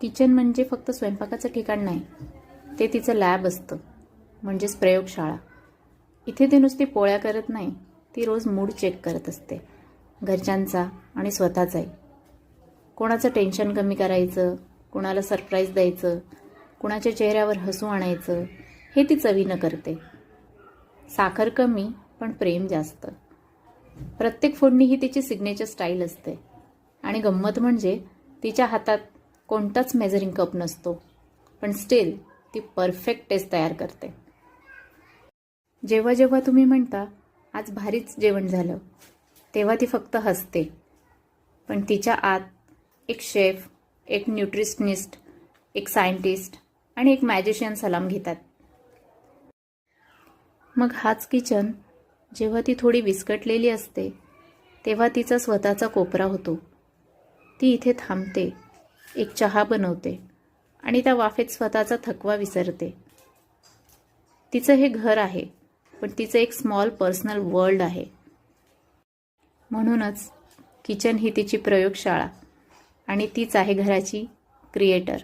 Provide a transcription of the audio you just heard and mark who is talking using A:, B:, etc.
A: Kitchen म्हणजे फक्त स्वयंपाकाचं ठिकाण नाही ते तिचं लॅब असतं म्हणजेच प्रयोगशाळा. इथे ती नुसती पोळ्या करत नाही ती रोज मूड चेक करत असते घरच्यांचा आणि स्वतःचाही. कोणाचं टेन्शन कमी करायचं कोणाला सरप्राईज द्यायचं कुणाच्या चेहऱ्यावर हसू आणायचं हे ती चवीनं करते. साखर कमी पण प्रेम जास्त. प्रत्येक फोडणी ही तिची सिग्नेचर स्टाईल असते. आणि गंमत म्हणजे तिच्या हातात कोणताच मेजरिंग कप नसतो. पण स्टील ती परफेक्ट टेस्ट तयार करते. जेव्हा जेव्हा तुम्ही म्हणता आज भारीच जेवण झालं तेव्हा ती फक्त हसते. पण तिच्या आत एक शेफ एक न्यूट्रिशनिस्ट एक सायंटिस्ट आणि एक मॅजिशियन सलाम घेतात. मग हाच किचन जेव्हा ती थोडी विस्कटलेली असते तेव्हा तिचा स्वतःचा कोपरा होतो. ती इथे थांबते. एक चहा बनवते आणि त्या वाफेत स्वतःचा थकवा विसरते. तिचं हे घर आहे पण तिचं एक स्मॉल पर्सनल वर्ल्ड आहे. म्हणूनच किचन ही तिची प्रयोगशाळा आणि तीच आहे घराची क्रिएटर